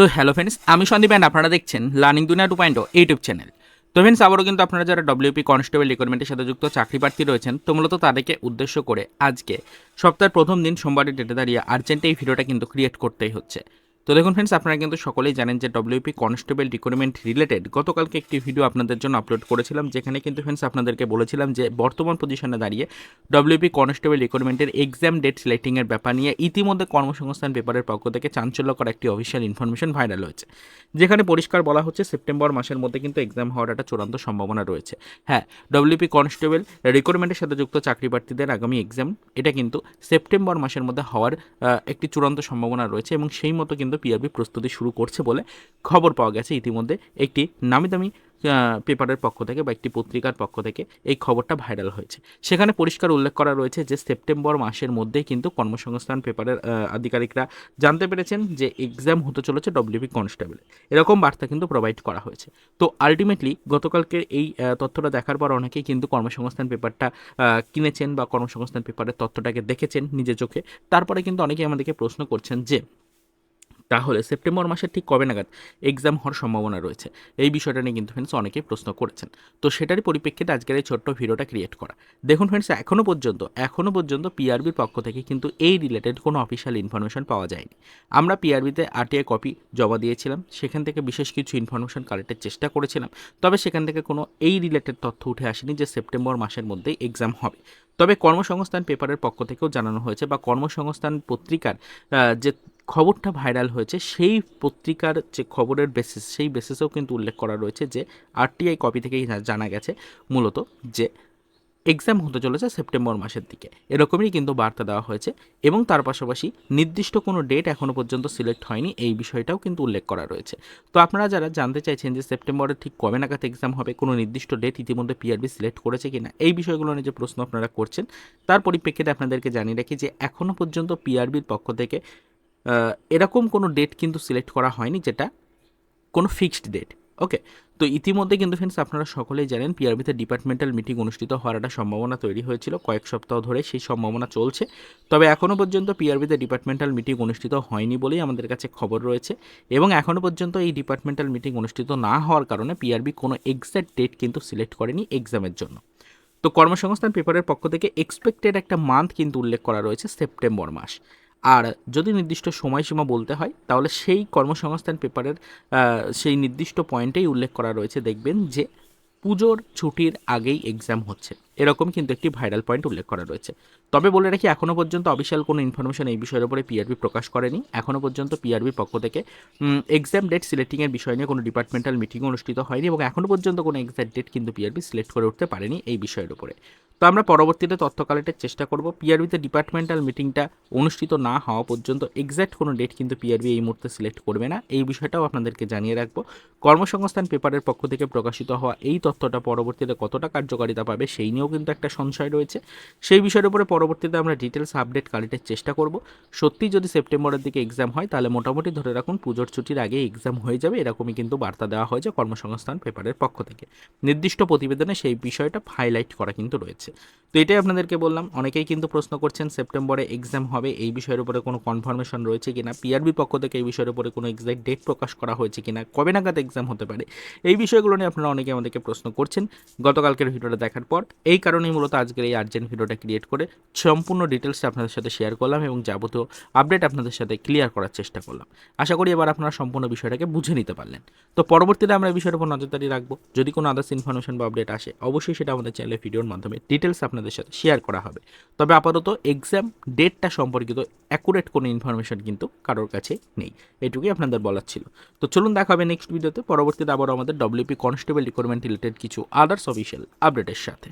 তো hello friends আমি Sandeep and আপনারা দেখছেন learning Duniya two point YouTube channel তো ফ্রেন্ডস আবারও কিন্তু আপনারা যারা ডব্লিউপি কনস্টেবল রিক্রুটমেন্টের সাথে যুক্ত চাকরি প্রার্থী রয়েছেন, তো মূলত তাদেরকে উদ্দেশ্য করে আজকে সপ্তাহের প্রথম দিন সোমবারের ডেটে দাঁড়িয়ে আর্জেন্ট এই ভিডিওটা কিন্তু ক্রিয়েট করতেই হচ্ছে। তো দেখুন ফ্রেন্ডস আপনারা কিন্তু সকলেই জানেন যে ডব্লিউপি কনস্টেবল রিক্রুটমেন্ট রিলেটেড গতকালকে একটি ভিডিও আপনাদের জন্য আপলোড করেছিলাম, যেখানে কিন্তু ফ্রেন্ডস আপনাদেরকে বলেছিলাম যে বর্তমান পজিশনে দাঁড়িয়ে ডব্লিউপি কনস্টেবল রিক্রুটমেন্টের এক্সাম ডেট সিলেক্টিংয়ের ব্যাপার নিয়ে ইতিমধ্যে কর্মসংস্থান পেপারের পক্ষ থেকে চাঞ্চল্যকর একটি অফিসিয়াল ইনফরমেশন ভাইরাল হয়েছে। যেখানে পরিষ্কার বলা হচ্ছে সেপ্টেম্বর মাসের মধ্যে কিন্তু এক্সাম হওয়ার একটা চূড়ান্ত সম্ভাবনা রয়েছে। হ্যাঁ ডব্লিউপি কনস্টেবল রিক্রুটমেন্টের সাথে যুক্ত চাকরি প্রার্থীদের আগামী এক্সাম এটা কিন্তু সেপ্টেম্বর মাসের মধ্যে হওয়ার একটি চূড়ান্ত সম্ভাবনা রয়েছে এবং সেই মতো কিন্তু পিআরবি প্রস্তুতি শুরু করছে বলে খবর পাওয়া গেছে। ইতিমধ্যে একটি নামি দামি পেপারের পক্ষ থেকে বা একটি পত্রিকার পক্ষ থেকে এই খবরটা ভাইরাল হয়েছে। সেখানে পরিষ্কার উল্লেখ করা রয়েছে যে সেপ্টেম্বর মাসের মধ্যেই কিন্তু কর্মসংস্থান পেপারের আধিকারিকরা জানতে পেরেছেন যে এক্সাম হতে চলেছে ডব্লিউপি কনস্টেবল এরকম বার্তা কিন্তু প্রোভাইড করা হয়েছে। তো আলটিমেটলি গতকালকে এই তথ্যটা দেখার পর অনেকেই কিন্তু কর্মসংস্থান পেপারটা কিনেছেন বা কর্মসংস্থান পেপারের তথ্যটাকে দেখেছেন নিজের চোখে। তারপরে কিন্তু অনেকেই আমাদেরকে প্রশ্ন করছেন যে তাহলে সেপ্টেম্বর মাসের ঠিক কবে নাগাদ এক্সাম হওয়ার সম্ভাবনা রয়েছে? এই বিষয়টা নিয়ে কিন্তু ফ্রেন্ডস অনেকেই প্রশ্ন করেছেন। তো সেটারই পরিপ্রেক্ষিতে আজকের এই ছোট্ট ভিডিওটা ক্রিয়েট করা। দেখুন ফ্রেন্ডস এখনও পর্যন্ত এখনও পর্যন্ত পিআরবির পক্ষ থেকে কিন্তু এই রিলেটেড কোনো অফিসিয়াল ইনফরমেশন পাওয়া যায়নি। আমরা পিআরবিতে আরটিআই কপি জমা দিয়েছিলাম, সেখান থেকে বিশেষ কিছু ইনফরমেশন কালেক্টের চেষ্টা করেছিলাম, তবে সেখান থেকে কোনো এই রিলেটেড তথ্য উঠে আসেনি যে সেপ্টেম্বর মাসের মধ্যেই এক্সাম হবে। তবে কর্মসংস্থান পেপারের পক্ষ থেকেও জানানো হয়েছে বা কর্মসংস্থান পত্রিকার যে খবরটা ভাইরাল হয়েছে, সেই পত্রিকার যে খবরের বেসিস সেই বেসিসেও কিন্তু উল্লেখ করা রয়েছে যে আরটিআই কপি থেকেই জানা গেছে মূলত যে এক্সাম হতে চলেছে সেপ্টেম্বর মাসের দিকে। এরকমই কিন্তু বার্তা দেওয়া হয়েছে এবং তার পাশাপাশি নির্দিষ্ট কোনো ডেট এখনও পর্যন্ত সিলেক্ট হয়নি, এই বিষয়টাও কিন্তু উল্লেখ করা রয়েছে। তো আপনারা যারা জানতে চাইছেন যে সেপ্টেম্বরের ঠিক কবে নাগাদ এক্সাম হবে, কোনো নির্দিষ্ট ডেট ইতিমধ্যে পিআরবি সিলেক্ট করেছে কিনা, এই বিষয়গুলো নিয়ে যে প্রশ্ন আপনারা করছেন, তার পরিপ্রেক্ষিতে আপনাদেরকে জানিয়ে রাখি যে এখনও পর্যন্ত পিআরবির পক্ষ থেকে এরকম কোনো ডেট কিন্তু সিলেক্ট করা হয়নি যেটা কোনো ফিক্সড ডেট ওকে তো ইতিমধ্যে কিন্তু ফ্রেন্ডস আপনারা সকলেই জানেন পিআরবিতে ডিপার্টমেন্টাল মিটিং অনুষ্ঠিত হওয়ার একটা সম্ভাবনা তৈরি হয়েছিল কয়েক সপ্তাহ ধরে, সেই সম্ভাবনা চলছে। তবে এখনও পর্যন্ত পিআরবিতে ডিপার্টমেন্টাল মিটিং অনুষ্ঠিত হয়নি বলেই আমাদের কাছে খবর রয়েছে এবং এখনও পর্যন্ত এই ডিপার্টমেন্টাল মিটিং অনুষ্ঠিত না হওয়ার কারণে পিআরবি কোনো এক্স্যাক্ট ডেট কিন্তু সিলেক্ট করেনি এক্সামের জন্য। তো কর্মসংস্থান পেপারের পক্ষ থেকে এক্সপেক্টেড একটা মান্থ কিন্তু উল্লেখ করা রয়েছে সেপ্টেম্বর মাস। আর যদি নির্দিষ্ট সময়সীমা বলতে হয়, তাহলে সেই কর্মসংস্থান পেপারের সেই নির্দিষ্ট পয়েন্টেই উল্লেখ করা রয়েছে। দেখবেন যে পুজোর ছুটির আগেই এক্সাম হচ্ছে। এরকম কিন্তু একটি ভাইরাল পয়েন্ট উল্লেখ করা রয়েছে। তবে বলে রাখি এখনও পর্যন্ত অফিসিয়াল কোনো ইনফরমেশন এই বিষয়ের উপরে পিআরবি প্রকাশ করেনি। এখনও পর্যন্ত পিআরবির পক্ষ থেকে এক্সাম ডেট সিলেক্টিংয়ের বিষয় নিয়ে কোনো ডিপার্টমেন্টাল মিটিং অনুষ্ঠিত হয়নি এবং এখনও পর্যন্ত কোনো এক্সাক্ট ডেট কিন্তু পিআরবি সিলেক্ট করে উঠতে পারেনি এই বিষয়ের উপরে। তো আমরা পরবর্তীতে তথ্য কালেক্টের চেষ্টা করব। পিআরবিতে ডিপার্টমেন্টাল মিটিংটা অনুষ্ঠিত না হওয়া পর্যন্ত এক্স্যাক্ট কোনো ডেট কিন্তু পিআরবি এই মুহূর্তে সিলেক্ট করবে না। এই বিষয়টাও আপনাদেরকে জানিয়ে রাখব। কর্মসংস্থান পেপারের পক্ষ থেকে প্রকাশিত হওয়া এই তথ্যটা পরবর্তীতে কতটা কার্যকারিতা পাবে সেই নিয়েও কিন্তু একটা সংশয় রয়েছে। সেই বিষয়ের উপরে পরবর্তীতে আমরা ডিটেলস আপডেট কালেক্টের চেষ্টা করব। সত্যি যদি সেপ্টেম্বরের দিকে এক্সাম হয়, তাহলে মোটামুটি ধরে রাখুন পুজোর ছুটির আগে এক্সাম হয়ে যাবে। এরকমই কিন্তু বার্তা দেওয়া হয়েছে কর্মসংস্থান পেপারের পক্ষ থেকে। নির্দিষ্ট প্রতিবেদনে সেই বিষয়টা হাইলাইট করা কিন্তু রয়েছে। তো এটাই আপনাদেরকে বললাম, অনেকেই কিন্তু প্রশ্ন করছেন সেপ্টেম্বরে এক্সাম হবে, এই বিষয়ের উপরে কোনো কনফার্মেশন রয়েছে কিনা? পিআরবির পক্ষ থেকে এই বিষয়ের উপরে কোনো এক্সাক্ট ডেট প্রকাশ করা হয়েছে কিনা? কবে নাগাদ এক্সাম হতে পারে? এই বিষয়গুলো নিয়ে আপনারা অনেকে আমাদেরকে প্রশ্ন করছেন। গতকালকের ভিডিওটা দেখার পর, এই কারণেই মূলত আজকের এই আর্জেন্ট ভিডিওটা ক্রিয়েট করে সম্পূর্ণ ডিটেলসটা আপনাদের সাথে শেয়ার করলাম এবং যাবতীয় আপডেট আপনাদের সাথে ক্লিয়ার করার চেষ্টা করলাম। আশা করি এবার আপনারা সম্পূর্ণ বিষয়টাকে বুঝে নিতে পারলেন। তো পরবর্তীতে আমরা এই বিষয়ের উপর নজরদারি রাখব। যদি কোনো আদার্স ইনফরমেশন বা আপডেট আসে, অবশ্যই সেটা আমাদের চ্যানেলে ভিডিওর মাধ্যমে ডিটেলস আপনাদের সাথে শেয়ার করা হবে। তবে আপাতত এক্সাম ডেটটা সম্পর্কিত অ্যাকুরেট কোনো ইনফরমেশন কিন্তু কারোর কাছে নেই। এটুকুই আপনাদের বলার ছিল। তো চলুন দেখা হবে নেক্সট ভিডিওতে পরবর্তীতে আবার আমাদের ডব্লিউপি কনস্টেবল রিক্রুটমেন্ট রিলেটেড কিছু আদার্স অফিসিয়াল আপডেটের সাথে।